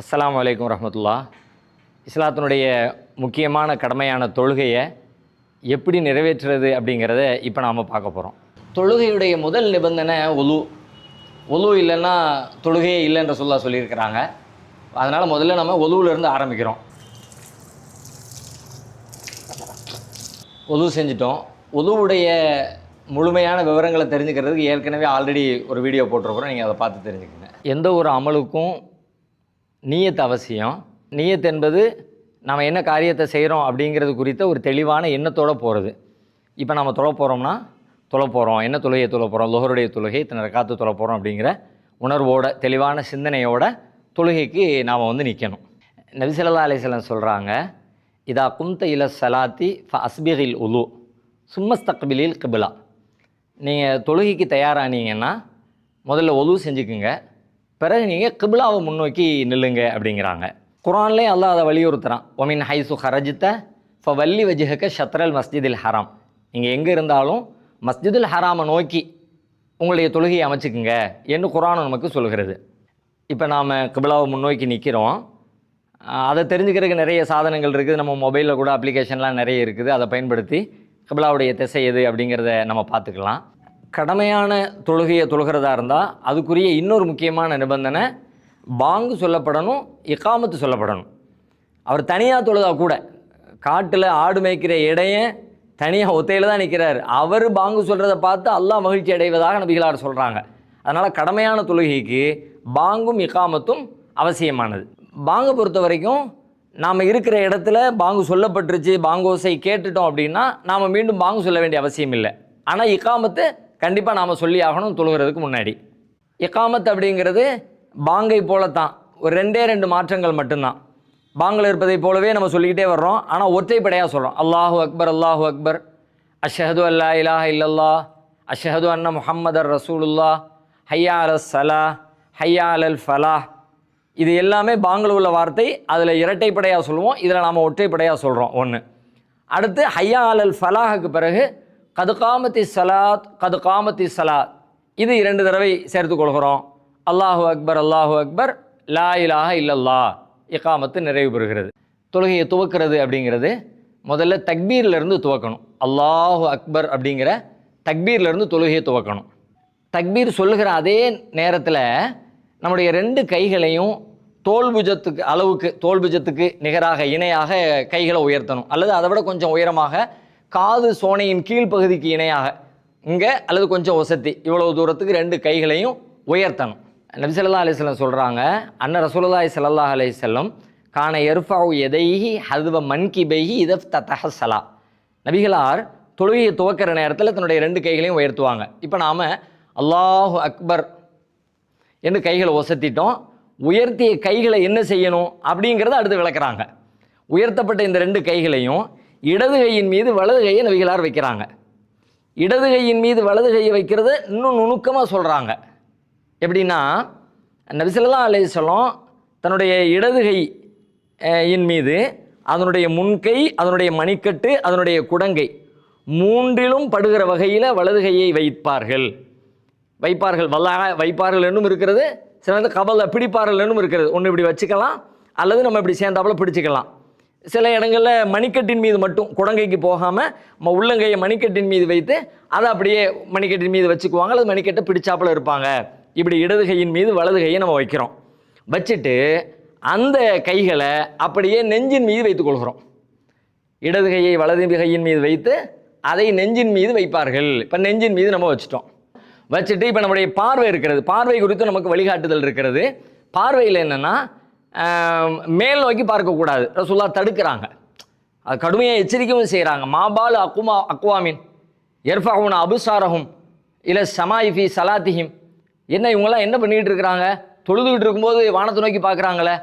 அஸ்லாம் வலைக்கம் வரஹ்மத்துல்லாஹ். இஸ்லாத்தினுடைய முக்கியமான கடமையான தொழுகையை எப்படி நிறைவேற்றுறது அப்படிங்கிறத இப்போ நாம் பார்க்க போகிறோம் தொழுகையுடைய முதல் நிபந்தனை ஒலு ஒலு இல்லைன்னா தொழுகையே இல்லைன்ற சொல்ல சொல்லியிருக்கிறாங்க. அதனால் முதல்ல நம்ம ஒலுவிலேருந்து ஆரம்பிக்கிறோம். ஒலு செஞ்சிட்டோம். ஒலுவுடைய முழுமையான விவரங்களை தெரிஞ்சுக்கிறதுக்கு ஏற்கனவே ஆல்ரெடி ஒரு வீடியோ போட்டிருக்கிறோம். நீங்கள் அதை பார்த்து தெரிஞ்சுக்கங்க. எந்த ஒரு அமலுக்கும் நீயத் அவசியம். நீயத் என்பது நம்ம என்ன காரியத்தை செய்கிறோம் அப்படிங்கிறது குறித்த ஒரு தெளிவான எண்ணத்தோடு போகிறது இப்போ நம்ம தொலை போகிறோம்னா தொலை போகிறோம் என்ன தொழுகையை தொலை போகிறோம் லோகருடைய தொழுகை இத்தனை காத்து தொலை போகிறோம் அப்படிங்கிற உணர்வோட தெளிவான சிந்தனையோட தொழுகைக்கு நாம் வந்து நிற்கணும் நபிசல்லா அலிஸ்லாம் சொல்கிறாங்க இதா குந்த இல சலாத்தி ஃப அஸ்பிகில் உலு சும்மஸ்தக்பிலில் கிபிலா. நீங்கள் தொழுகைக்கு தயாரானீங்கன்னா முதல்ல ஒலு செஞ்சுக்குங்க. பிறகு நீங்கள் கிபிலாவை முன்னோக்கி நில்லுங்க அப்படிங்கிறாங்க. குரான்லேயும் அல்லாஹ் அதை வலியுறுத்துகிறான் ஒமின் ஹைசு ஹரஜித்த ஃப வள்ளி வஜிஹக்க ஷத்ரல் மஸ்ஜிதில் ஹராம். நீங்கள் எங்கே இருந்தாலும் மஸ்ஜிதுல் ஹராமை நோக்கி உங்களுடைய தொழுகையை அமைச்சுக்குங்க என்று குரான் நமக்கு சொல்கிறது. இப்போ நாம் கிபிலாவை முன்னோக்கி நிற்கிறோம் அதை தெரிஞ்சுக்கிறதுக்கு நிறைய சாதனங்கள் இருக்குது. நம்ம மொபைலில் கூட அப்ளிகேஷன்லாம் நிறைய இருக்குது. அதை பயன்படுத்தி கிபிலாவுடைய திசை எது அப்படிங்கிறத நம்ம பார்த்துக்கலாம். கடமையான தொழுகையை தொழுகிறதா இருந்தால் அதுக்குரிய இன்னொரு முக்கியமான நிபந்தனை பாங்கு சொல்லப்படணும் இக்காமத்து சொல்லப்படணும். அவர் தனியாக தொழுதா கூட காட்டில் ஆடு மேய்க்கிற இடையன் தனியாக ஒத்தையில் தான் நிற்கிறார் அவர் பாங்கு சொல்கிறத பார்த்து அல்லாஹ் மகிழ்ச்சி அடைவதாக நபிகளார் சொல்கிறாங்க அதனால் கடமையான தொழுகைக்கு பாங்கும் இக்காமத்தும் அவசியமானது. பாங்கை பொறுத்த வரைக்கும் நாம் இருக்கிற இடத்துல பாங்கு சொல்லப்பட்டுருச்சு பாங்கோசை கேட்டுட்டோம் அப்படின்னா நாம் மீண்டும் பாங்கு சொல்ல வேண்டிய அவசியம் இல்லை ஆனால் இக்காமத்து கண்டிப்பாக நாம் சொல்லி ஆகணும் தொழுகிறதுக்கு முன்னாடி. இக்காமத் அப்படிங்கிறது பாங்கை போலத்தான். ஒரு ரெண்டே ரெண்டு மாற்றங்கள் மட்டும்தான். பாங்கில் இருப்பதை போலவே நம்ம சொல்லிக்கிட்டே வர்றோம். ஆனால் ஒற்றைப்படையாக சொல்கிறோம் அல்லாஹு அக்பர் அல்லாஹு அக்பர். அஷஹது அல்லா இலாஹ இல்லல்லா அஷஹது அன்ன முஹம்மதர் ரசூலுல்லா ஹையா அல் சலா ஹையா அல் ஃபலாஹ். இது எல்லாமே பாங்கில் உள்ள வார்த்தை. அதில் இரட்டைப்படையாக சொல்லுவோம். இதில் நாம் ஒற்றைப்படையாக சொல்கிறோம் ஒன்று அடுத்து ஹையா அல் ஃபலாஹுக்கு பிறகு கது காமத்தி சலாத் கது காமத்தி சலாத். இது இரண்டு தடவை சேர்த்து கொள்கிறோம். அல்லாஹு அக்பர் அல்லாஹு அக்பர் லா இலாஹ இல்லல்லா இக்காமத்து நிறைவு பெறுகிறது. தொழுகையை துவக்கிறது அப்படிங்கிறது முதல்ல தக்பீர்லேருந்து துவக்கணும். அல்லாஹு அக்பர் அப்படிங்கிற தக்பீர்லேருந்து தொழுகையை துவக்கணும். தக்பீர் சொல்லுகிற அதே நேரத்தில் நம்முடைய ரெண்டு கைகளையும் தோல்புஜத்துக்கு அளவுக்கு தோல்புஜத்துக்கு நிகராக இணையாக கைகளை உயர்த்தணும். அல்லது அதை விட கொஞ்சம் உயரமாக காது சோனையின் கீழ்ப்பகுதிக்கு இணையாக இங்கே அல்லது கொஞ்சம் ஒசத்தி இவ்வளவு தூரத்துக்கு ரெண்டு கைகளையும் உயர்த்தணும். நபி ஸல்லல்லாஹு சொல்கிறாங்க அன்ன ரசூலுல்லாஹி சல்லா அலிசல்லம் வஸல்லம் கான எர்ஃபாவு எதைஹி ஹதுவ மன்கிபைஹி இதஃப் தத்தஹ சலா நபிகளார் தொழுகையை துவக்கிற நேரத்தில் தன்னுடைய ரெண்டு கைகளையும் உயர்த்துவாங்க. இப்போ நாம் அல்லாஹு அக்பர் என்று கைகளை ஒசத்திட்டோம் உயர்த்திய கைகளை என்ன செய்யணும் அப்படிங்கிறத அடுத்து விளக்குறாங்க. உயர்த்தப்பட்ட இந்த ரெண்டு கைகளையும் இடது கையின் மீது வலது கையை நபிகளார் வைக்கிறாங்க. இடது கையின் மீது வலது கையை வைக்கிறது இன்னும் நுணுக்கமாக சொல்கிறாங்க எப்படின்னா நபிசல்லா அலையம் தன்னுடைய இடது கை இன் மீது அதனுடைய முன்கை அதனுடைய மணிக்கட்டு அதனுடைய குடங்கை மூன்றிலும் படுகிற வகையில் வலது கையை வைப்பார்கள். வைப்பார்கள் வல்லா வைப்பார்கள் என்னும் இருக்கிறது. சில நேரத்தில் கபலை பிடிப்பார்கள் என்னும் இருக்கிறது. ஒன்று இப்படி வச்சுக்கலாம் அல்லது நம்ம இப்படி சேர்ந்தாப்புல பிடிச்சிக்கலாம். சில இடங்களில் மணிக்கட்டின் மீது மட்டும் குடங்கைக்கு போகாமல் நம்ம உள்ளங்கையை மணிக்கட்டின் மீது வைத்து அதை அப்படியே மணிக்கட்டின் மீது வச்சுக்குவாங்க. அல்லது மணிக்கட்டை பிடிச்சாப்புல இருப்பாங்க. இப்படி இடது கையின் மீது வலது கையை நம்ம வைக்கிறோம். வச்சுட்டு அந்த கைகளை அப்படியே நெஞ்சின் மீது வைத்துக்கொள்கிறோம் இடது கையை வலது கையின் மீது வைத்து அதை நெஞ்சின் மீது வைப்பார்கள். இப்போ நெஞ்சின் மீது நம்ம வச்சுட்டோம். வச்சுட்டு இப்போ நம்முடைய பார்வை இருக்கிறது. பார்வை குறித்து நமக்கு வழிகாட்டுதல் இருக்கிறது. பார்வையில் என்னென்னா மேல் நோக்கி பார்க்கக்கூடாது ரசூல்லா தடுக்கிறாங்க. அது கடுமையாக எச்சரிக்கையும் செய்கிறாங்க மாபால் அக்குமா அக்வாமின் எர்ஃபாவுன் அபுசாரகும் இல்லை சமாயிஃபி சலாத்திஹிம். என்ன இவங்கெல்லாம் என்ன பண்ணிகிட்டு இருக்கிறாங்க? தொழுதுகிட்டு இருக்கும்போது வானத்தை நோக்கி பார்க்குறாங்களே.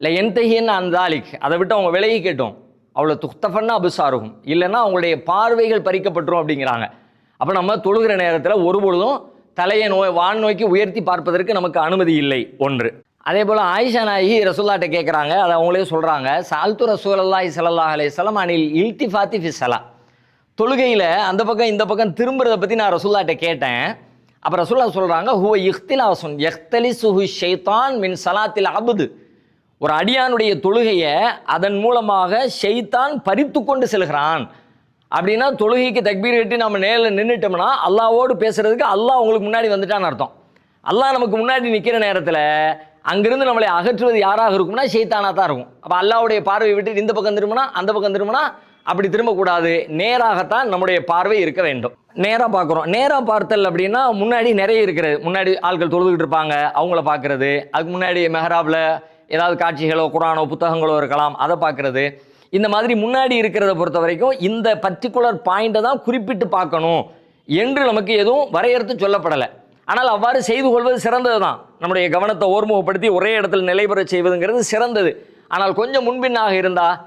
இல்லை என்தஹின்னு அந்த தாலிக். அதை விட்டு அவங்க விலகி கேட்டோம். அவ்வளோ துக்தஃபன்னா அபுசாருகும் இல்லைன்னா அவங்களுடைய பார்வைகள் பறிக்கப்பட்டுரும் அப்படிங்கிறாங்க. அப்போ நம்ம தொழுகிற நேரத்தில் ஒருபொழுதும் தலையை நோய் வான் நோக்கி உயர்த்தி பார்ப்பதற்கு நமக்கு அனுமதி இல்லை. ஒன்று. அதே போல் ஆயிஷா நாயகி ரசூல்லாட்ட கேட்குறாங்க அதை அவங்களே சொல்கிறாங்க சால்து ரசூலல்லாஹி ஸல்லல்லாஹு அலைஹி வஸல்லம் அனில் இல்திஃபாத்தி ஃபி தொழுகையில் அந்த பக்கம் இந்த பக்கம் திரும்புறதை பற்றி நான் ரசூல்லாட்ட கேட்டேன். அப்போ ரசூல்லா சொல்கிறாங்க ஹுவ இஹ்திலாசுன் எஹ்தலி சுஹு ஷெய்தான் மின் சலாத்தில் அபுது. ஒரு அடியானுடைய தொழுகையை அதன் மூலமாக ஷைத்தான் பறித்து கொண்டு செல்கிறான். அப்படின்னா தொழுகைக்கு தக்பீர் கட்டி நம்ம நேரில் நின்றுட்டோம்னா அல்லாவோடு பேசுகிறதுக்கு அல்லாஹ் உங்களுக்கு முன்னாடி வந்துட்டான்னு அர்த்தம். அல்லாஹ் நமக்கு முன்னாடி நிற்கிற நேரத்தில் அங்கிருந்து நம்மளை அகற்றுவது யாராக இருக்கும்னா ஷைத்தானாக தான் இருக்கும். அப்போ அல்லாவுடைய பார்வை விட்டு இந்த பக்கம் திரும்பினா அந்த பக்கம் திரும்பினா அப்படி திரும்பக்கூடாது. நேராகத்தான் நம்முடைய பார்வை இருக்க வேண்டும். நேராக பார்க்குறோம். நேராக பார்த்தல் அப்படின்னா முன்னாடி நிறைய இருக்கிறது. முன்னாடி ஆட்கள் தொழுதுகிட்டு இருப்பாங்க அவங்கள பார்க்கறது. அதுக்கு முன்னாடி மெஹராபில் ஏதாவது காட்சிகளோ குரானோ புத்தகங்களோ இருக்கலாம் அதை பார்க்குறது. இந்த மாதிரி முன்னாடி இருக்கிறத பொறுத்த வரைக்கும் இந்த பர்டிகுலர் பாயிண்ட்டை தான் குறிப்பிட்டு பார்க்கணும் என்று நமக்கு எதுவும் வரையறுத்து சொல்லப்படலை. ஆனால் அவ்வாறு செய்து கொள்வது சிறந்தது தான் நம்முடைய கவனத்தை ஓர்முகப்படுத்தி ஒரே இடத்துல நிலைபெற செய்வதுங்கிறது சிறந்தது. ஆனால் கொஞ்சம் முன்பின்னாக இருந்தால்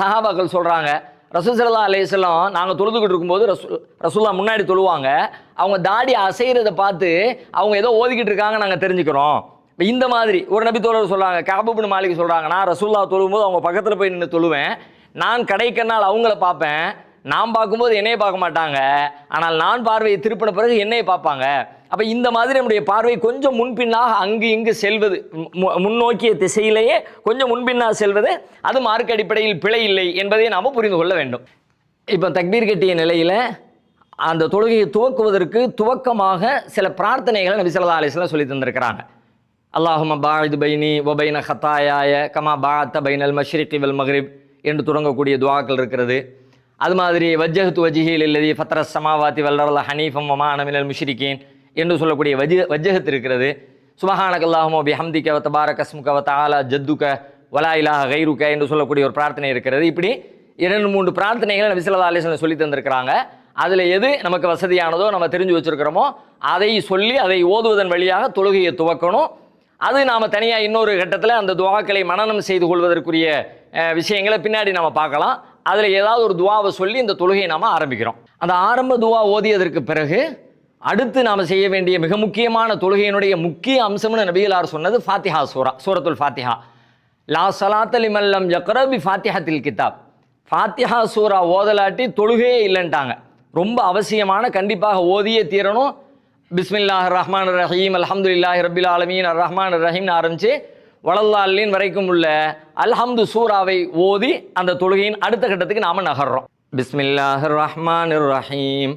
சஹாபாக்கள் சொல்கிறாங்க ரசூசல்லா அலையம் நாங்கள் தொழுதுகிட்டு இருக்கும்போது ரசூ ரசூல்லா முன்னாடி தொழுவாங்க. அவங்க தாடி அசைகிறத பார்த்து அவங்க ஏதோ ஓதிக்கிட்டு இருக்காங்க நாங்கள் தெரிஞ்சுக்கிறோம். இப்போ இந்த மாதிரி ஒரு நபி தோழர் சொல்கிறாங்க காபுபின் மாலிக் சொல்கிறாங்க நான் ரசூல்லா தொழும்போது அவங்க பக்கத்தில் போய் நின்று தொழுவேன். நான் கடைக்கண்ணால் அவங்கள பார்ப்பேன். நான் பார்க்கும்போது என்னையை பார்க்க மாட்டாங்க. ஆனால் நான் பார்வையை திருப்பின பிறகு என்னையை பார்ப்பாங்க. அப்போ இந்த மாதிரி நம்முடைய பார்வை கொஞ்சம் முன்பின்னாக அங்கு இங்கு செல்வது மு- முன்னோக்கிய திசையிலேயே கொஞ்சம் முன்பின்னாக செல்வது அது மார்க் அடிப்படையில் பிழை இல்லை என்பதை நாம் புரிந்து கொள்ள வேண்டும். இப்போ தக்பீர் கட்டிய நிலையில் அந்த தொழுகையை துவக்குவதற்கு துவக்கமாக சில பிரார்த்தனைகளை நபி சொல்லா அலிஸ்லாம் சொல்லி தந்திருக்கிறாங்க. அல்லாஹும பாயிது பைனி ஒபைன ஹத்தாயாய கமா பாத்த பைனல் மஷ்ரிக் வல் மஹ்ரிப் என்று தொடங்கக்கூடிய துவாக்கள் இருக்கிறது. அது மாதிரி வஜ்ஜஹத்து வஜிஹில் இல்லதி ஃபத்ர சமாவாத்தி வல்லரல ஹனீஃபம் மமா அனமினல் முஷ்ரிகீன் என்று சொல்லக்கூடிய வஜ வஜ்ஜகத்து இருக்கிறது. சுபஹானக் பிஹம்திக்க பிஹம்திக வ தபாரக வ தஆலா ஜத்துக வலா இலாஹ கைருக என்று சொல்லக்கூடிய ஒரு பிரார்த்தனை இருக்கிறது. இப்படி இரண்டு மூன்று பிரார்த்தனைகளை நபி ஸல்லல்லாஹு சொல்லி தந்திருக்கிறாங்க. அதில் எது நமக்கு வசதியானதோ நம்ம தெரிஞ்சு வச்சுருக்கிறோமோ அதை சொல்லி அதை ஓதுவதன் வழியாக தொழுகையை துவக்கணும். அது நாம் தனியாக இன்னொரு கட்டத்தில் அந்த துவாக்களை மனநம் செய்து கொள்வதற்குரிய விஷயங்களை பின்னாடி நம்ம பார்க்கலாம். அதில் ஏதாவது ஒரு துவாவை சொல்லி இந்த தொழுகையை நாம் ஆரம்பிக்கிறோம். அந்த ஆரம்ப துவா ஓதியதற்கு பிறகு அடுத்து நாம் செய்ய வேண்டிய மிக முக்கியமான தொழுகையினுடைய முக்கிய அம்சம்னு நபிகளார் சொன்னது ஃபாத்திஹா சூரா சூரத்துல் ஃபாத்திஹா. லா சலாத்தலி மல்லம் யக்ரபி ஃபாத்திஹத்தில் கிதாப். ஃபாத்திஹா சூரா ஓதலாட்டி தொழுகையே இல்லைன்ட்டாங்க. ரொம்ப அவசியமான கண்டிப்பாக ஓதியே தீரணும். பிஸ்மில்லாஹ் ரஹ்மான் ரஹீம் அல்ஹம்துலில்லாஹி ரபில் ஆலமீன் அர் ரஹ்மான் ரஹீம்னு ஆரம்பித்து வளல்லாலின் வரைக்கும் உள்ள அல்ஹம்து சூராவை ஓதி அந்த தொழுகையின் அடுத்த கட்டத்துக்கு நாம நகர்றோம். பிஸ்மில்லாஹ் ரஹ்மான் ரஹீம்.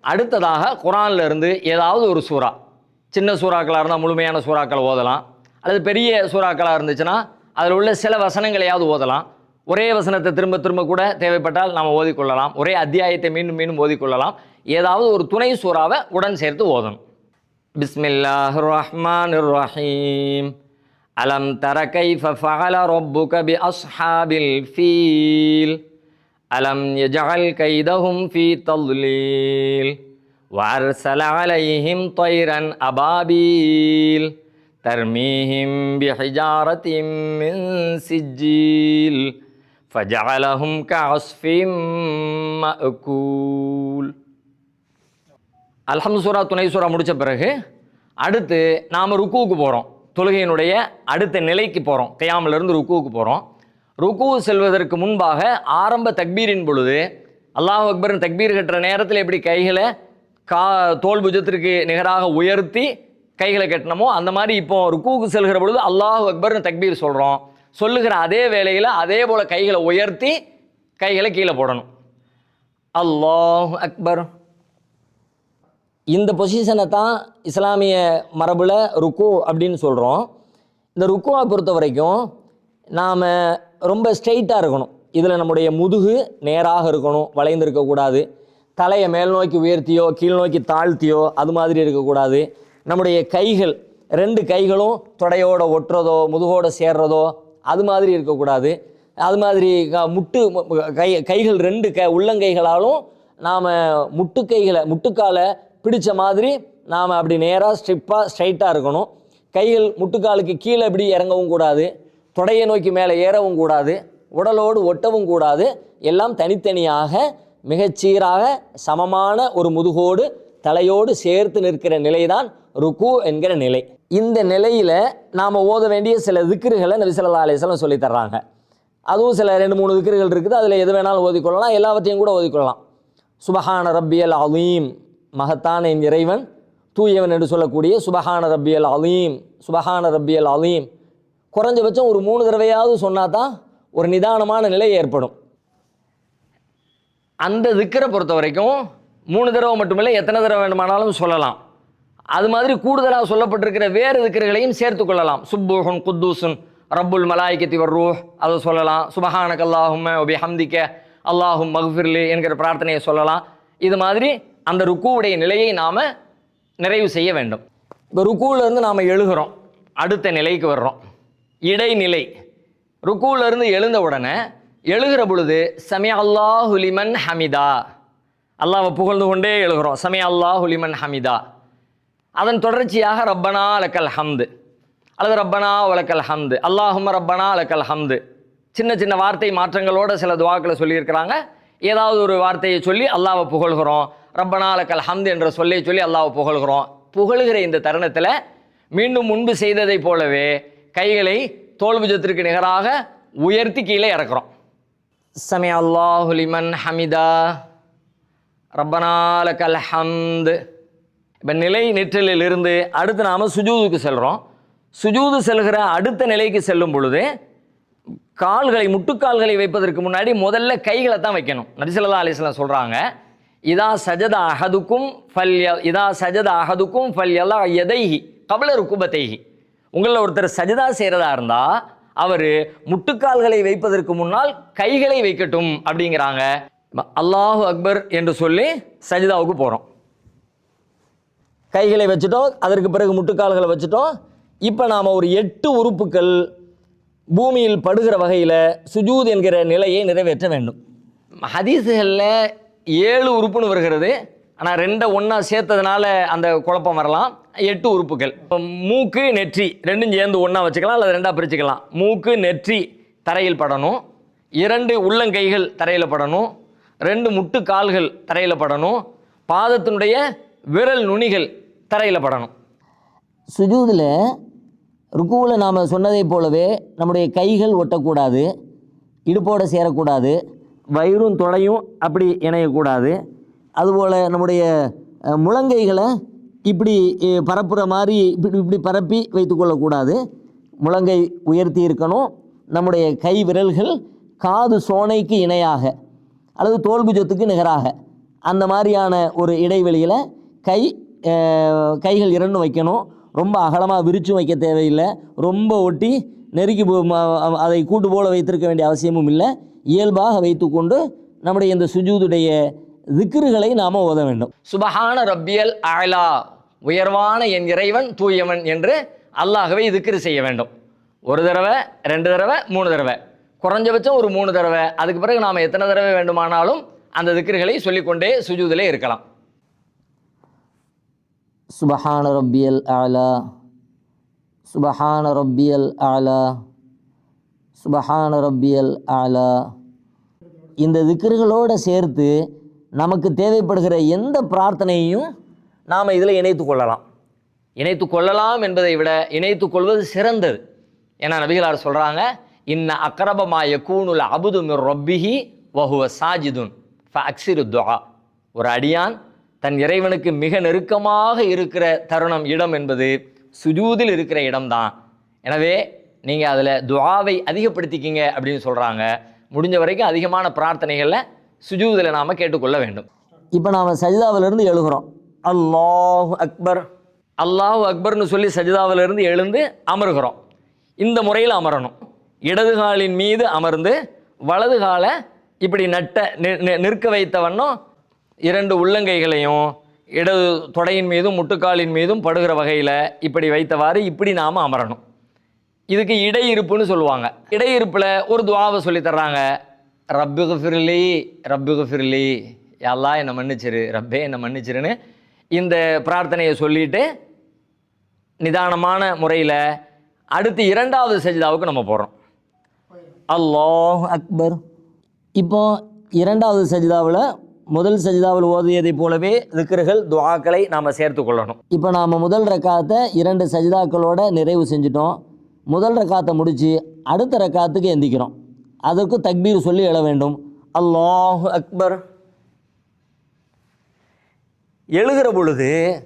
அடுத்ததாக குரானில் இருந்து ஏதாவது ஒரு சூறா சின்ன சூறாக்களாக இருந்தால் முழுமையான சூறாக்களை ஓதலாம். அல்லது பெரிய சூறாக்களாக இருந்துச்சுன்னா அதில் உள்ள சில வசனங்களையாவது ஓதலாம். ஒரே வசனத்தை திரும்ப திரும்ப கூட தேவைப்பட்டால் நாம் ஓதிக்கொள்ளலாம். ஒரே அத்தியாயத்தை மீண்டும் மீண்டும் ஓதிக்கொள்ளலாம். ஏதாவது ஒரு துணை சூறாவை உடன் சேர்த்து ஓதணும். பிஸ்மில்லாஹ் ரஹ்மான் ரஹீம் அலம் தர கைஃப ஃபஅல ரப்புக பி அஸ்ஹாபில் ஃபீல். ألم يجعل كيدهم في تضليل وأرسل عليهم طيرا أبابيل ترميهم بحجارة من سجيل فجعلهم كعصف مأكول அல்ஹம்து சூரா துணை சூரா முடிச்ச பிறகு அடுத்து நாம் ருக்குவுக்கு போகிறோம் தொழுகையினுடைய அடுத்த நிலைக்கு போகிறோம் இருந்து ருக்குவுக்கு போகிறோம் ருக்கு செல்வதற்கு முன்பாக ஆரம்ப தக்பீரின் பொழுது அல்லாஹ் அக்பர்னு தக்பீர் கட்டுற நேரத்தில் எப்படி கைகளை கா தோல் புஜத்திற்கு நிகராக உயர்த்தி கைகளை கட்டினமோ அந்த மாதிரி இப்போ ருக்குவுக்கு செல்கிற பொழுது அல்லாஹ் அக்பர்னு தக்பீர் சொல்கிறோம் சொல்லுகிற அதே வேளையில் அதே போல் கைகளை உயர்த்தி கைகளை கீழே போடணும். அல்லாஹ் அக்பர். இந்த பொசிஷனை தான் இஸ்லாமிய மரபில் ருக்கு அப்படின்னு சொல்கிறோம் இந்த ருக்குவை பொறுத்த வரைக்கும் நாம் ரொம்ப ஸ்ட்ரெயிட்டாக இருக்கணும். இதில் நம்முடைய முதுகு நேராக இருக்கணும் வளைந்திருக்கக்கூடாது தலையை மேல் நோக்கி உயர்த்தியோ கீழ் நோக்கி தாழ்த்தியோ அது மாதிரி இருக்கக்கூடாது நம்முடைய கைகள் ரெண்டு கைகளும் தொடையோட ஒட்டுறதோ முதுகோட சேர்றதோ அது மாதிரி இருக்கக்கூடாது அது மாதிரி க- முட்டு கை கைகள் ரெண்டு க உள்ளங்கைகளாலும் நாம் முட்டுக்கைகளை முட்டுக்காலை பிடித்த மாதிரி நாம் அப்படி நேராக ஸ்ட்ரிப்பாக ஸ்ட்ரைட்டாக இருக்கணும். கைகள் முட்டுக்காலுக்கு கீழே இப்படி இறங்கவும் கூடாது. தொடையை நோக்கி மேலே ஏறவும் கூடாது உடலோடு ஒட்டவும் கூடாது. எல்லாம் தனித்தனியாக மிகச்சீராக சமமான ஒரு முதுகோடு தலையோடு சேர்த்து நிற்கிற நிலைதான் ருக்கு என்கிற நிலை. இந்த நிலையில் நாம் ஓத வேண்டிய சில திக்கிறுகளை நபிசல்லா அலிஸ்லாம் சொல்லித்தர்றாங்க சொல்லித் தர்றாங்க. அதுவும் சில ரெண்டு மூணு திக்கிறுகள் இருக்குது. அதில் எது வேணாலும் ஓதிக்கொள்ளலாம் எல்லாவற்றையும் கூட ஓதிக்கொள்ளலாம் சுபஹான ரப்பியல் அலீம் மகத்தான என் இறைவன் தூயவன் என்று சொல்லக்கூடிய சுபஹான ரப்பியல் அலீம் சுபஹான ரப்பியல் அலீம் குறைஞ்சபட்சம் ஒரு மூணு தடவையாவது சொன்னா தான் ஒரு நிதானமான நிலை ஏற்படும். அந்த திக்கரை பொறுத்த வரைக்கும் மூணு தடவை மட்டுமில்லை எத்தனை தடவை வேண்டுமானாலும் சொல்லலாம். அது மாதிரி கூடுதலாக சொல்லப்பட்டிருக்கிற வேறு திக்கர்களையும் சேர்த்து கொள்ளலாம். சுப்புஹுன் குத்தூசன் ரப்புல் மலாய்க்கத்தி வர்ரூஹ் அதை சொல்லலாம். சுபஹானக் அல்லாஹும்ம ஒபி ஹம்திக்க அல்லாஹும் மஹ்ஃபிர்லி என்கிற பிரார்த்தனையை சொல்லலாம். இது மாதிரி அந்த ருக்குவுடைய நிலையை நாம் நிறைவு செய்ய வேண்டும். இப்போ ருக்குவிலேருந்து நாம் எழுகிறோம். அடுத்த நிலைக்கு வர்றோம். இடைநிலை. ருக்குவுல இருந்து எழுந்த உடனே எழுகிற பொழுது சமய அல்லாஹு லிமன் ஹமிதா. அல்லாவை புகழ்ந்து கொண்டே எழுகிறோம் சமய அல்லாஹு லிமன் ஹமிதா. அதன் தொடர்ச்சியாக ரப்பனா லக்கல் ஹம்து. அல்லது ரப்பனா வலக்கல் ஹம்து. அல்லாஹும்ம ரப்பனா லக்கல் ஹம்து. சின்ன சின்ன வார்த்தை மாற்றங்களோட சில துவாக்களை சொல்லியிருக்கிறாங்க. ஏதாவது ஒரு வார்த்தையை சொல்லி அல்லாவை புகழ்கிறோம். ரப்பனா லக்கல் ஹம்து என்ற சொல்லை சொல்லி அல்லாவை புகழ்கிறோம். புகழுகிற இந்த தருணத்தில் மீண்டும் முன்பு செய்ததைப் போலவே கைகளை தோல்புஜத்திற்கு நிகராக உயர்த்தி கீழே இறக்குறோம். சமய அல்லாஹுலிமன் ஹமிதா. ரப்பனால லக்கல் ஹம்து. இப்போ நிலை நிற்றலிலிருந்து அடுத்து நாம் சுஜூதுக்கு செல்கிறோம் சுஜூது செல்கிற அடுத்த நிலைக்கு செல்லும் பொழுது கால்களை முட்டுக்கால்களை வைப்பதற்கு முன்னாடி முதல்ல கைகளை தான் வைக்கணும். நரிசல்லா அலிஸ்லாம் சொல்கிறாங்க இதா சஜத அகதுக்கும் ஃபல் இதா சஜத அஹதுக்கும் ஃபல் யலா எதைஹி கபல ருக்குபத்தைஹி. உங்களில் ஒருத்தர் சஜிதா செய்கிறதா இருந்தால் அவர் முட்டுக்கால்களை வைப்பதற்கு முன்னால் கைகளை வைக்கட்டும் அப்படிங்கிறாங்க. அல்லாஹு அக்பர் என்று சொல்லி சஜிதாவுக்கு போகிறோம் கைகளை வச்சுட்டோம் அதற்கு பிறகு முட்டுக்கால்களை வச்சுட்டோம். இப்போ நாம் ஒரு எட்டு உறுப்புகள் பூமியில் படுகிற வகையில் சுஜூத் என்கிற நிலையை நிறைவேற்ற வேண்டும். ஹதீஸுகளில் ஏழு உறுப்புன்னு வருகிறது. ஆனால் ரெண்டை ஒன்றா சேர்த்ததுனால அந்த குழப்பம் வரலாம். எட்டு உறுப்புகள். இப்போ மூக்கு நெற்றி ரெண்டும் சேர்ந்து ஒன்றா வச்சுக்கலாம் அல்லது ரெண்டாக பிரிச்சுக்கலாம். மூக்கு நெற்றி தரையில் படணும். இரண்டு உள்ளங்கைகள் தரையில் படணும். ரெண்டு முட்டு கால்கள் தரையில் படணும். பாதத்தினுடைய விரல் நுனிகள் தரையில் படணும். சுஜூதில் ருக்குவில் நாம் சொன்னதைப் போலவே நம்முடைய கைகள் ஒட்டக்கூடாது இடுப்போடு சேரக்கூடாது வயிறும் தொடையும் அப்படி இணையக்கூடாது. அதுபோல் நம்முடைய முழங்கைகளை இப்படி பரப்புகிற மாதிரி இப்படி இப்படி பரப்பி வைத்துக்கொள்ளக்கூடாது முழங்கை உயர்த்தி இருக்கணும். நம்முடைய கை விரல்கள் காது சோனைக்கு இணையாக அல்லது தோல்புஜத்துக்கு நிகராக அந்த மாதிரியான ஒரு இடைவெளியில் கை கைகள் இரண்டும் வைக்கணும். ரொம்ப அகலமாக விரிச்சும் வைக்க தேவையில்லை. ரொம்ப ஒட்டி நெருக்கி அதை கூட்டு போல் வைத்திருக்க வேண்டிய அவசியமும் இல்லை. இயல்பாக வைத்துக்கொண்டு நம்முடைய இந்த சுஜூதுடைய திக்ருகளை நாம் ஓத வேண்டும். சுபஹான ரப்பியல் ஆலா உயர்வான என் இறைவன் தூயவன் என்று அல்லாஹ்வை திக்ரு செய்ய வேண்டும். ஒரு தடவை ரெண்டு தடவை மூணு தடவை. குறைஞ்சபட்சம் ஒரு மூணு தடவை. அதுக்கு பிறகு நாம் எத்தனை தடவை வேண்டுமானாலும் அந்த திக்ருகளை சொல்லிக்கொண்டே சுஜூதிலே இருக்கலாம். சுபஹான ரப்பியல் ஆலா சுபஹான ரப்பியல் ஆலா சுபஹான ரப்பியல் ஆலா இந்த திக்ருகளோடு சேர்த்து நமக்கு தேவைப்படுகிற எந்த பிரார்த்தனையையும் நாம் இதில் இணைத்து கொள்ளலாம். இணைத்து கொள்ளலாம் என்பதை விட இணைத்து கொள்வது சிறந்தது. ஏன்னா நபிகளார் சொல்கிறாங்க இன்ன அக்ரபமா யக்கூனுல் அபுது மிர் ரொப்பிஹி வஹுவ சாஜிதுன் ஃப அக்ஸிரு ஒரு அடியான் தன் இறைவனுக்கு மிக நெருக்கமாக இருக்கிற தருணம் இடம் என்பது சுஜூதில் இருக்கிற இடம்தான். எனவே நீங்கள் அதில் துவாவை அதிகப்படுத்திக்கிங்க அப்படின்னு சொல்கிறாங்க முடிஞ்ச வரைக்கும் அதிகமான பிரார்த்தனைகளில் சுஜூதில் நாம் கேட்டுக்கொள்ள வேண்டும். இப்போ நாம் சஜிதாவிலிருந்து எழுகிறோம். அல்லாஹு அக்பர். அல்லாஹு அக்பர்னு சொல்லி சஜிதாவிலிருந்து எழுந்து அமருகிறோம். இந்த முறையில் அமரணும். இடது காலின் மீது அமர்ந்து வலது காலை இப்படி நட்ட நிற்க வைத்த வண்ணம் இரண்டு உள்ளங்கைகளையும் இடது தொடையின் மீதும் முட்டுக்காலின் மீதும் படுகிற வகையில் இப்படி வைத்தவாறு இப்படி நாம் அமரணும். இதுக்கு இடையிருப்புன்னு சொல்லுவாங்க. இடையிருப்பில் ஒரு துவாவை சொல்லி தர்றாங்க. ரப்புகு ஃபிர்லி ரப்புகு ஃபிர்லி எல்லாம் என்னை மன்னிச்சிரு ரப்பே என்னை மன்னிச்சிருன்னு இந்த பிரார்த்தனையை சொல்லிட்டு நிதானமான முறையில் அடுத்து இரண்டாவது சஜிதாவுக்கு நம்ம போகிறோம் அல்லாஹ் அக்பர். இப்போ இரண்டாவது சஜிதாவில் முதல் சஜிதாவில் ஓதியதைப் போலவே திக்ருகள் துவாக்களை நாம் சேர்த்து கொள்ளணும். இப்போ நாம் முதல் ரக்காத்தை இரண்டு சஜிதாக்களோட நிறைவு செஞ்சிட்டோம். முதல் ரக்காத்தை முடித்து அடுத்த ரக்காத்துக்கு எந்திக்கிறோம். அதற்கு தக்பீர் சொல்லி எழ வேண்டும். அல்லாஹ் அக்பர். எழுகிற பொழுது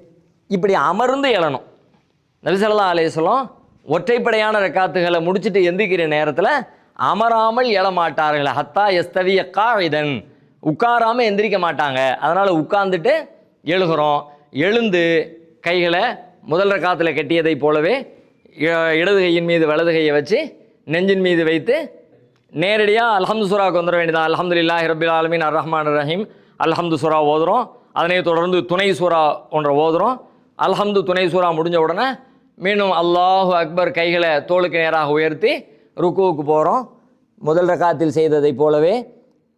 இப்படி அமர்ந்து எழணும். நபிசல்லா அலேஸ்வலம் ஒற்றைப்படையான ரக்காத்துகளை முடிச்சுட்டு எந்திக்கிற நேரத்தில் அமராமல் எழ மாட்டார்கள். ஹத்தா எஸ்தவிய காவிதன் உட்காராமல் எந்திரிக்க மாட்டாங்க. அதனால் உட்கார்ந்துட்டு எழுகிறோம். எழுந்து கைகளை முதல் ரக்காத்தில் கட்டியதைப் போலவே இ- இடது கையின் மீது வலது கையை வச்சு நெஞ்சின் மீது வைத்து நேரடியாக அல்ஹம்து சூராவுக்கு வந்துட வேண்டியதான் அலஹமது இல்லா ஹிரபில் ஆலமின் அர் ரஹ்மான் ரஹீம் அல்ஹம்து சுரா ஓதுறோம். அதனை தொடர்ந்து துணை சூறா ஒன்றை ஓதுறோம். அல்ஹம்து துணை சூரா முடிஞ்ச உடனே மீண்டும் அல்லாஹு அக்பர் கைகளை தோளுக்கு நேராக உயர்த்தி ருக்குவுக்கு போகிறோம் முதல் ரகாத்தில் செய்ததைப் போலவே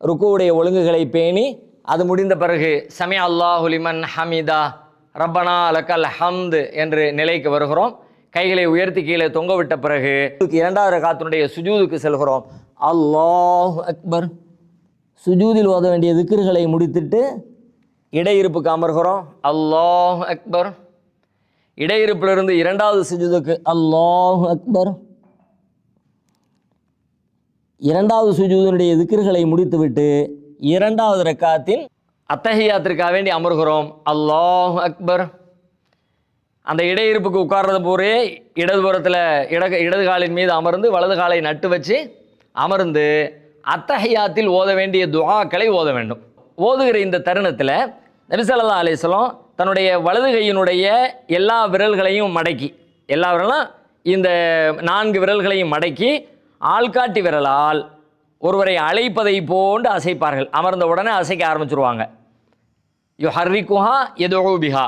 ருக்குவுடைய ஒழுங்குகளை பேணி அது முடிந்த பிறகு சமய அல்லாஹு லிமன் ஹமீதா ரப்பனா லக்கல் ஹம்து என்று நிலைக்கு வருகிறோம். கைகளை உயர்த்தி கீழே தொங்க விட்ட பிறகு இரண்டாவது ரகாத்தினுடைய சுஜூதுக்கு செல்கிறோம். அல்லாஹ் அக்பர். சுஜூதில் ஓத வேண்டிய திக்கர்களை முடித்துட்டு இடையிருப்புக்கு அமர்கிறோம் அல்லாஹ் அக்பர். இடையிருப்பிலிருந்து இரண்டாவது சுஜூதுக்கு அல்லாஹ் அக்பர். இரண்டாவது சுஜூதனுடைய திக்கர்களை முடித்துவிட்டு இரண்டாவது ரக்காத்தின் அத்தகையாத்திற்காக வேண்டி அமர்கிறோம். அல்லாஹ் அக்பர். அந்த இடையிருப்புக்கு உட்கார்றது போரே இடதுபுறத்தில் இட இடது காலின் மீது அமர்ந்து வலது காலை நட்டு வச்சு அமர்ந்து அத்தஹையாத்தில் ஓத வேண்டிய துவாக்களை ஓத வேண்டும். ஓதுகிற இந்த தருணத்தில் நபிசல்லா அலிஸ்லாம் தன்னுடைய வலது கையினுடைய எல்லா விரல்களையும் மடக்கி எல்லா விரலும் இந்த நான்கு விரல்களையும் மடக்கி ஆள்காட்டி விரலால் ஒருவரை அழைப்பதை போன்று அசைப்பார்கள். அமர்ந்த உடனே அசைக்க ஆரம்பிச்சிருவாங்க. யு ஹர்ரிகுஹா எதோபிஹா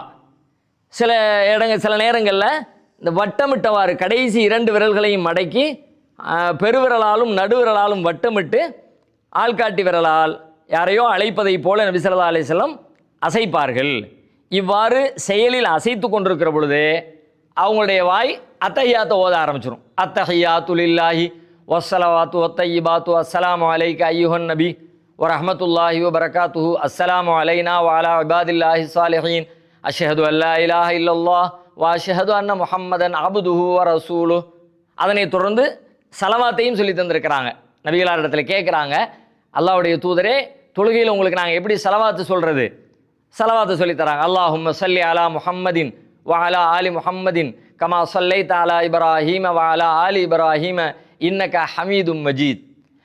சில இடங்கள் சில நேரங்களில் இந்த வட்டமிட்டவாறு கடைசி இரண்டு விரல்களையும் மடக்கி பெருவிரலாலும் நடுவிரலாலும் வட்டமிட்டு ஆள்காட்டி விரலால் யாரையோ அழைப்பதைப் போல நபி ஸல்லல்லாஹு அசைப்பார்கள். இவ்வாறு செயலில் அசைத்து கொண்டிருக்கிற பொழுது அவங்களுடைய வாய் அத்தஹியாத்தை ஓத ஆரம்பிச்சிடும் அத்தஹியாத்து லில்லாஹி வஸ்ஸலவாத்து வத்தையிபாத்து அஸ்ஸலாமு அலைக்கு ஐயுஹன் நபி வரஹ்மத்துல்லாஹி வபரகாத்துஹு. அஸ்ஸலாமு அலைனா வாலா இபாதில்லாஹி ஸாலிஹீன். அஷ்ஹது அல்லா இலாஹ இல்லல்லா வா அஷ்ஹது அன்ன முஹம்மதன் அபுதுஹு ரசூலு அதனைத் தொடர்ந்து சலவாத்தையும் சொல்லி தந்திருக்கிறாங்க. நபிகளார் இடத்துல கேட்குறாங்க. அல்லாவுடைய தூதரே தொழுகையில் உங்களுக்கு நாங்கள் எப்படி செலவாத்து சொல்கிறது செலவாத்து சொல்லித் தராங்க சல்லி அலா முஹம்மதின் வ ஆலி முஹம்மதின் கமா சொல்லை தாலா இப்ராஹீம வ ஆலி இப்ராஹீம இன்னக ஹமீதும் மஜீத்.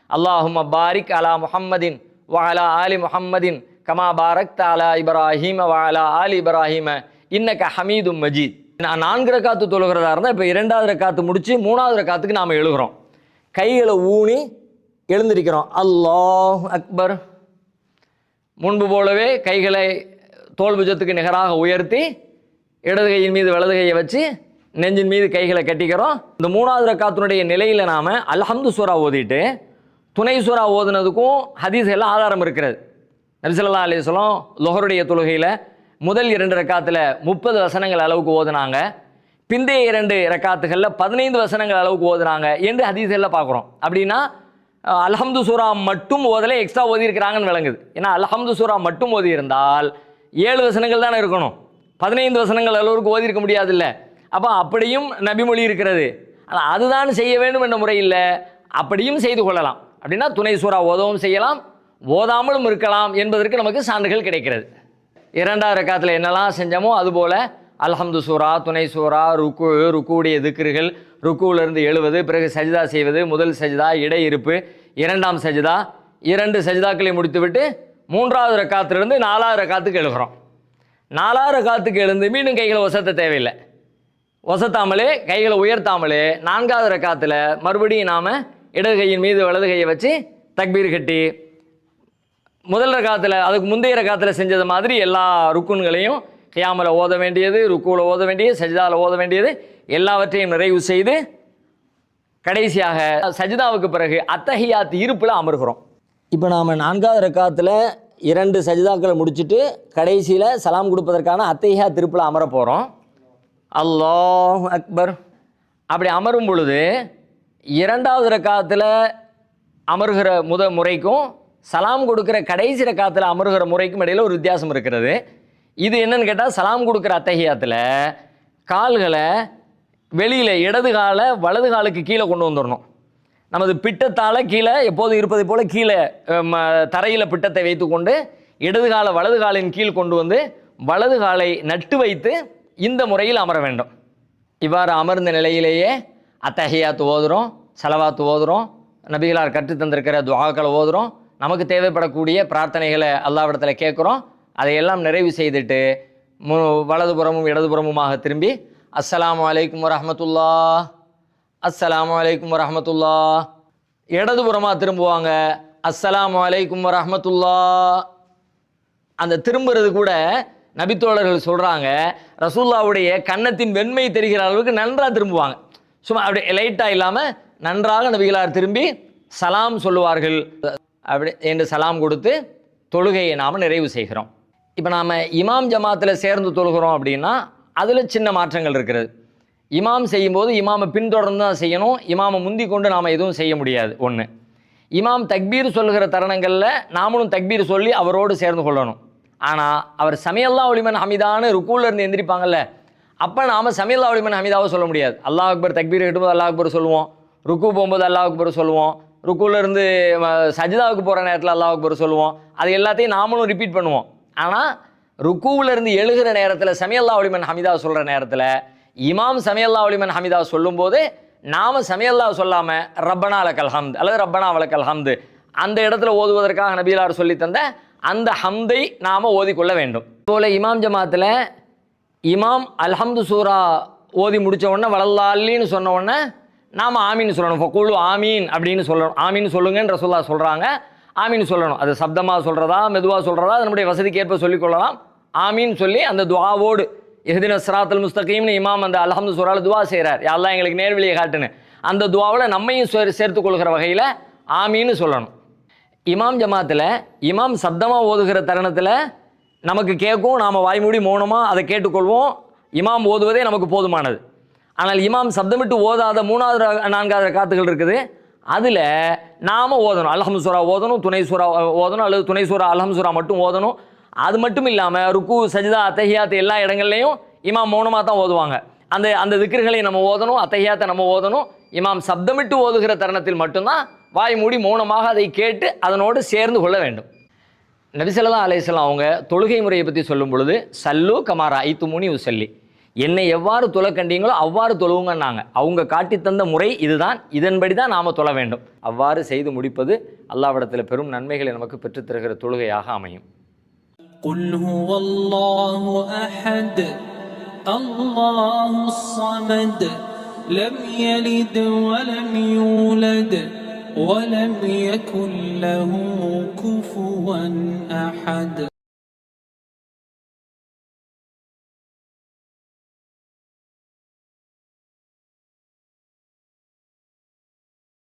அல்லாஹும் பாரிக் அலா முஹம்மதின் வ ஆலி முஹம்மதின் கமா பாரக் தாலா இப்ராஹீம வ ஆலி இப்ராஹீம இன்னக ஹமீதும் மஜீத். நான் நான்கு ரக்காத்து தொழுகிறதா இருந்தால் இப்போ இரண்டாவது ரக்காத்து முடித்து மூணாவது ரக்காத்துக்கு நாம் எழுகிறோம். கைகளை ஊனி எழுந்திருக்கிறோம். அல்லாஹ் அக்பர். முன்பு போலவே கைகளை தோல்புஜத்துக்கு நிகராக உயர்த்தி இடது கையின் மீது வலது கையை வச்சு நெஞ்சின் மீது கைகளை கட்டிக்கிறோம். இந்த மூணாவது ரக்காத்தினுடைய நிலையில் நாம் அல்ஹம்து சூரா ஓதிட்டு துணை சூரா ஓதுனதுக்கும் ஹதீஸ் எல்லாம் ஆதாரம் இருக்கிறது. நபிசல்லா அலிஸ்லாம் லொஹருடைய தொழுகையில் முதல் இரண்டு ரக்காத்தில் முப்பது வசனங்கள் அளவுக்கு ஓதுனாங்க. பிந்தைய இரண்டு ரக்காத்துகளில் பதினைந்து வசனங்கள் அளவுக்கு ஓதுனாங்க என்று ஹதீஸ்களில் பார்க்குறோம் அப்படின்னா அலஹம்து சூரா மட்டும் ஓதலை எக்ஸ்ட்ரா ஓதியிருக்கிறாங்கன்னு விளங்குது. ஏன்னா அலஹம்து சூரா மட்டும் ஓதி இருந்தால் ஏழு வசனங்கள் தானே இருக்கணும். பதினைந்து வசனங்கள் அளவுக்கு ஓதியிருக்க முடியாதுல்ல. அப்போ அப்படியும் நபிமொழி இருக்கிறது. ஆனால் அதுதான் செய்ய வேண்டும் என்ற முறையில் அப்படியும் செய்து கொள்ளலாம். அப்படின்னா துணை சூறா ஓதவும் செய்யலாம். ஓதாமலும் இருக்கலாம் என்பதற்கு நமக்கு சான்றுகள் கிடைக்கிறது. இரண்டாவது ரக்காத்தில் என்னெல்லாம் செஞ்சோமோ அதுபோல் அல்ஹம்து சூரா துணை சூரா ருக்கு ருக்குடைய திக்ருகள் ருக்குவிலிருந்து எழுவது பிறகு சஜிதா செய்வது முதல் சஜிதா இடையிருப்பு இரண்டாம் சஜிதா இரண்டு சஜிதாக்களை முடித்துவிட்டு மூன்றாவது ரக்காத்திலிருந்து நாலாவது ரக்காத்துக்கு எழுகிறோம் நாலாவது ரக்காத்துக்கு எழுந்து மீண்டும் கைகளை ஒசத்த தேவையில்லை. ஒசத்தாமலே கைகளை உயர்த்தாமலே நான்காவது ரக்காத்தில் மறுபடியும் நாம் இடது கையின் மீது வலது கையை வச்சு தக்பீர் கட்டி முதல் ரகாத்தில் அதுக்கு முந்தைய ரகாத்தில் செஞ்சது மாதிரி எல்லா ருக்குன்களையும் கியாமல ஓத வேண்டியது ருக்குவில் ஓத வேண்டியது சஜிதாவில் ஓத வேண்டியது எல்லாவற்றையும் நிறைவு செய்து கடைசியாக சஜிதாவுக்கு பிறகு அத்தஹியாத் இருப்பில் அமர்கிறோம். இப்போ நாம் நான்காவது ரக்காத்தில் இரண்டு சஜிதாக்களை முடிச்சுட்டு கடைசியில் சலாம் கொடுப்பதற்கான அத்தஹியா திருப்பில் அமர போகிறோம் அல்லாஹ் அக்பர். அப்படி அமரும் பொழுது இரண்டாவது ரக்காத்தில் அமர்கிற முத முறைக்கும் சலாம் கொடுக்குற கடைசி ரக்காத்தில் அமருகிற முறைக்கும் இடையில் ஒரு வித்தியாசம் இருக்கிறது. இது என்னன்னு கேட்டால் சலாம் கொடுக்குற அத்தகையாத்தில் கால்களை வெளியில் இடது காலை வலது காலுக்கு கீழே கொண்டு வந்துடணும் நமது பிட்டத்தால் கீழே எப்போதும் இருப்பதை போல் கீழே தரையில் பிட்டத்தை வைத்துக்கொண்டு இடது காலை வலது காலின் கீழ் கொண்டு வந்து வலது காலை நட்டு வைத்து இந்த முறையில் அமர வேண்டும். இவ்வாறு அமர்ந்த நிலையிலேயே அத்தகையாத்து ஓதுறோம் செலவாத்து ஓதுறோம் நபிகளார் கற்றுத் தந்திருக்கிற துவாக்களை ஓதுறோம் நமக்கு தேவைப்படக்கூடிய பிரார்த்தனைகளை அல்லாவிடத்தில் கேட்குறோம். அதையெல்லாம் நிறைவு செய்துட்டு மு வலதுபுறமும் இடதுபுறமுமாக திரும்பி அஸ்லாம் அலைக்கும் வரமத்துல்லா அஸ்லாம் அலைக்கும் வரமத்துல்லா இடதுபுறமாக திரும்புவாங்க அஸ்லாம் அலைக்கும் வரமத்துல்லா அந்த திரும்புறது கூட நபித்தோழர்கள் சொல்கிறாங்க ரசூல்லாவுடைய கன்னத்தின் வெண்மை தெரிகிற அளவுக்கு நன்றாக திரும்புவாங்க. சும்மா அப்படியே லைட்டாக இல்லாமல் நன்றாக நபிகளார் திரும்பி சலாம் சொல்லுவார்கள். அப்படி என்று சலாம் கொடுத்து தொழுகையை நாம் நிறைவு செய்கிறோம். இப்போ நாம் இமாம் ஜமாத்தில் சேர்ந்து தொழுகிறோம் அப்படின்னா அதில் சின்ன மாற்றங்கள் இருக்கிறது. இமாம் செய்யும்போது இமாமை பின்தொடர்ந்து தான் செய்யணும். இமாமை முந்தி கொண்டு நாம் எதுவும் செய்ய முடியாது ஒன்று இமாம் தக்பீர் சொல்லுகிற தருணங்களில் நாமளும் தக்பீர் சொல்லி அவரோடு சேர்ந்து கொள்ளணும். ஆனால் அவர் சமையல்லா ஒளிமன் ஹமிதான்னு ருக்கூலில் இருந்து எந்திரிப்பாங்கல்ல அப்போ நாம் சமையல்லா ஒளிமன் ஹமிதாவை சொல்ல முடியாது. அல்லாஹ் அக்பர் தக்பீர் கட்டும்போது அல்லாஹ் அக்பர் சொல்லுவோம். ருக்கு போகும்போது அல்லாஹ் அக்பர் சொல்லுவோம். ருக்குலேருந்து சஜிதாவுக்கு போகிற நேரத்தில் அல்லாவுக்கு அக்பர் சொல்லுவோம். அது எல்லாத்தையும் நாமளும் ரிப்பீட் பண்ணுவோம். ஆனால் ருக்குவிலேருந்து எழுகிற நேரத்தில் சமையல்லா ஒளிமன் ஹமிதா சொல்கிற நேரத்தில் இமாம் சமையல்லா ஒளிமன் ஹமிதா சொல்லும்போது நாம் சமையல்லா சொல்லாமல் ரப்பனா அலக்கல் ஹம்து அல்லது ரப்பனா வளக்கல் ஹம்து அந்த இடத்துல ஓதுவதற்காக நபீலார் சொல்லி தந்த அந்த ஹம்தை நாம் ஓதிக்கொள்ள வேண்டும். போல இமாம் ஜமாத்தில் இமாம் அல்ஹம்து சூரா ஓதி முடித்த உடனே வளல்லாலின்னு சொன்ன உடனே நாம் ஆமின்னு சொல்லணும். குழு ஆமீன் அப்படின்னு சொல்லணும் ஆமின்னு சொல்லுங்கன்னு ரசூல்லா சொல்கிறாங்க ஆமின்னு சொல்லணும். அது சப்தமாக சொல்கிறதா மெதுவாக சொல்கிறதா அது நம்முடைய வசதிக்கேற்ப சொல்லிக்கொள்ளலாம். ஆமின்னு சொல்லி அந்த துவாவோடு எஹ்தின சிராத்தல் முஸ்தகீம்னு இமாம் அந்த அலஹமது சுரால் துவா செய்கிறார் யாரெல்லாம் எங்களுக்கு நேர்வழியை காட்டுன்னு. அந்த துவாவில் நம்மையும் சேர் சேர்த்து கொள்கிற வகையில் ஆமின்னு சொல்லணும். இமாம் ஜமாத்தில் இமாம் சப்தமாக ஓதுகிற தருணத்தில் நமக்கு கேட்கும் நாம் வாய்மூடி மௌனமாக அதை கேட்டுக்கொள்வோம். இமாம் ஓதுவதே நமக்கு போதுமானது. ஆனால் இமாம் சப்தமிட்டு ஓதாத மூணாவது நான்காவது காத்துகள் இருக்குது. அதில் நாம் ஓதணும். அல்ஹம் சுரா ஓதணும் துணை சுரா ஓதணும் அல்லது துணை சுரா அல்ஹம் சுரா மட்டும் ஓதணும். அது மட்டும் இல்லாமல் ருக்கு சஜிதா அத்தஹியாத் எல்லா இடங்கள்லையும் இமாம் மௌனமாக தான் ஓதுவாங்க. அந்த அந்த திக்ருகளை நம்ம ஓதணும் அத்தஹியாத்தை நம்ம ஓதணும். இமாம் சப்தமிட்டு ஓதுகிற தருணத்தில் மட்டும்தான் வாய் மூடி மௌனமாக அதை கேட்டு அதனோடு சேர்ந்து கொள்ள வேண்டும். நபிசல்லா அலையம் அவங்க தொழுகை முறையை பற்றி சொல்லும் பொழுது சல்லு கமாரா ஐத்து முனி உசல்லி என்னை எவ்வாறு தொலை கண்டீங்களோ அவ்வாறு தொழுவுங்கன்னாங்க அவங்க காட்டித் தந்த முறை இதுதான் இதன்படி தான் நாம் தொழ வேண்டும் அவ்வாறு செய்து முடிப்பது அல்லாவிடத்தில் பெரும் நன்மைகளை நமக்கு பெற்றுத் தருகிற தொழுகையாக அமையும் قل هو الله احد الله الصمد لم يلد ولم يولد ولم يكن له كفوا احد